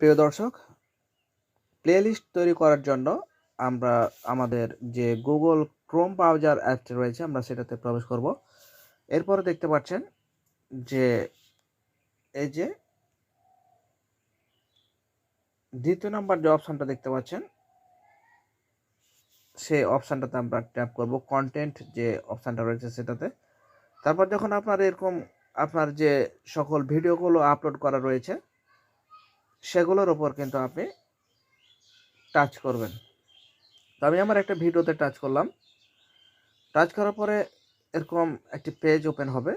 প্রিয় দর্শক প্লেলিস্ট তৈরি করার জন্য আমরা আমাদের যে গুগল ক্রোম ব্রাউজার অ্যাপটি রয়েছে, আমরা সেটাতে প্রবেশ করব। এরপরে দেখতে পাচ্ছেন যে এই যে দ্বিতীয় নম্বর যে অপশানটা দেখতে পাচ্ছেন, সেই অপশানটাতে আমরা ট্যাপ করব কন্টেন্ট যে অপশানটা রয়েছে সেটাতে। তারপর যখন আপনার এরকম আপনার যে সকল ভিডিওগুলো আপলোড করা রয়েছে সেগুলোর ওপর কিন্তু আপনি টাচ করবেন। তো আমি আমার একটা ভিডিওতে টাচ করলাম। টাচ করার পরে এরকম একটি পেজ ওপেন হবে।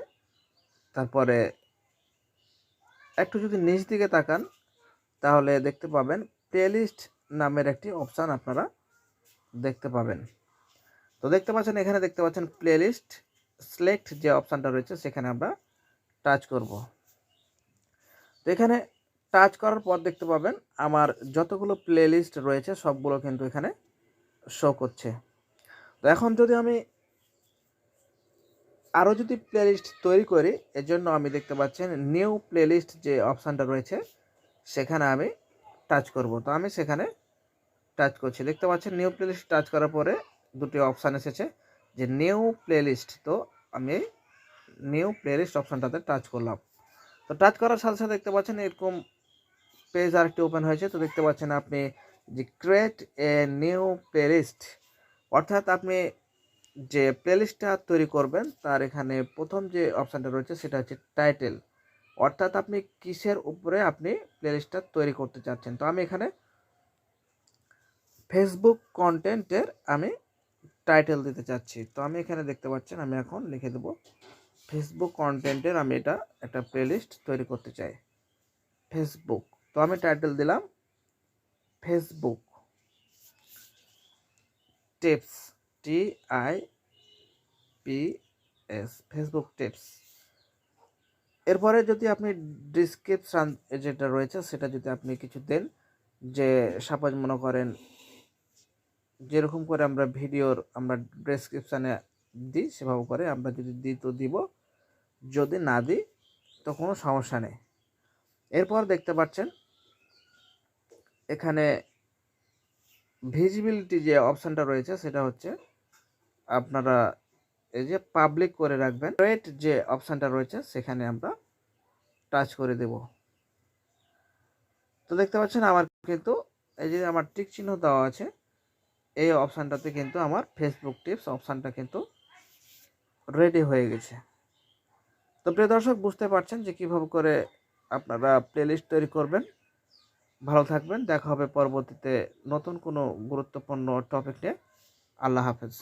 তারপরে একটু যদি নিচ দিকে তাকান, তাহলে দেখতে পাবেন প্লেলিস্ট নামের একটি অপশান আপনারা দেখতে পাবেন। তো দেখতে পাচ্ছেন, এখানে দেখতে পাচ্ছেন প্লেলিস্ট সিলেক্ট যে অপশানটা রয়েছে, সেখানে আমরা টাচ করব। তো এখানে টাচ করার পর দেখতে পাবেন আমার যতগুলো প্লেলিস্ট রয়েছে, সবগুলো কিন্তু এখানে শো করছে। তো এখন যদি আমি আরও যদি প্লেলিস্ট তৈরি করি এর জন্য আমি দেখতে পাচ্ছেন নিউ প্লেলিস্ট যে অপশানটা রয়েছে, সেখানে আমি টাচ করব। তো আমি সেখানে টাচ করছি। দেখতে পাচ্ছেন নিউ প্লেলিস্ট টাচ করার পরে দুটি অপশান এসেছে, যে নিউ প্লেলিস্ট তো আমি নিউ প্লেলিস্ট অপশানটাতে টাচ করলাম। তো টাচ করার সাথে সাথে দেখতে পাচ্ছেন এরকম পেজ আরেকটি ওপেন হয়েছে, তো দেখতে পাচ্ছেন আপনি যে ক্রিয়েট এ নিউ প্লেলিস্ট অর্থাৎ আপনি যে প্লেলিস্টটা তৈরি করবেন, তার এখানে প্রথম যে অপশানটা রয়েছে, সেটা হচ্ছে টাইটেল অর্থাৎ আপনি কিসের উপরে আপনি প্লেলিস্টটা তৈরি করতে চাচ্ছেন? তো আমি এখানে ফেসবুক কন্টেন্টের আমি টাইটেল দিতে চাচ্ছি। তো আমি এখানে দেখতে পাচ্ছেন, আমি এখন লিখে দেবো ফেসবুক কন্টেন্টের আমি এটা একটা প্লেলিস্ট তৈরি করতে চাই। ফেসবুক তো আমি টাইটেল দিলাম Facebook tips T I P S Facebook tips এরপরে যদি আপনি ডিসক্রিপশান যেটা রয়েছে সেটা যদি আপনি কিছু দেন, যে সাপোজ মনে করেন যেরকম করে আমরা ভিডিওর আমরা ডেসক্রিপশানে দিই সেভাবে করে আমরা যদি দিই তো দিব। যদি না দিই তো কোনো সমস্যা নেই। এরপর দেখতে পাচ্ছেন এখানে ভিজিবিলিটি যে অপশানটা রয়েছে সেটা হচ্ছে আপনারা এই যে পাবলিক করে রাখবেন রেট যে অপশানটা রয়েছে সেখানে আমরা টাচ করে দেব। তো দেখতে পাচ্ছেন আমার কিন্তু এই যে আমার টিক চিহ্ন দেওয়া আছে, এই অপশানটাতে কিন্তু আমার ফেসবুক টিপস অপশানটা কিন্তু রেডি হয়ে গেছে। তো প্রিয় দর্শক, বুঝতে পারছেন যে কীভাবে করে আপনারা প্লেলিস্ট তৈরি করবেন ভালো থাকবেন। দেখা হবে পরবর্তীতে নতুন কোনো গুরুত্বপূর্ণ টপিক নিয়ে। আল্লাহ হাফেজ।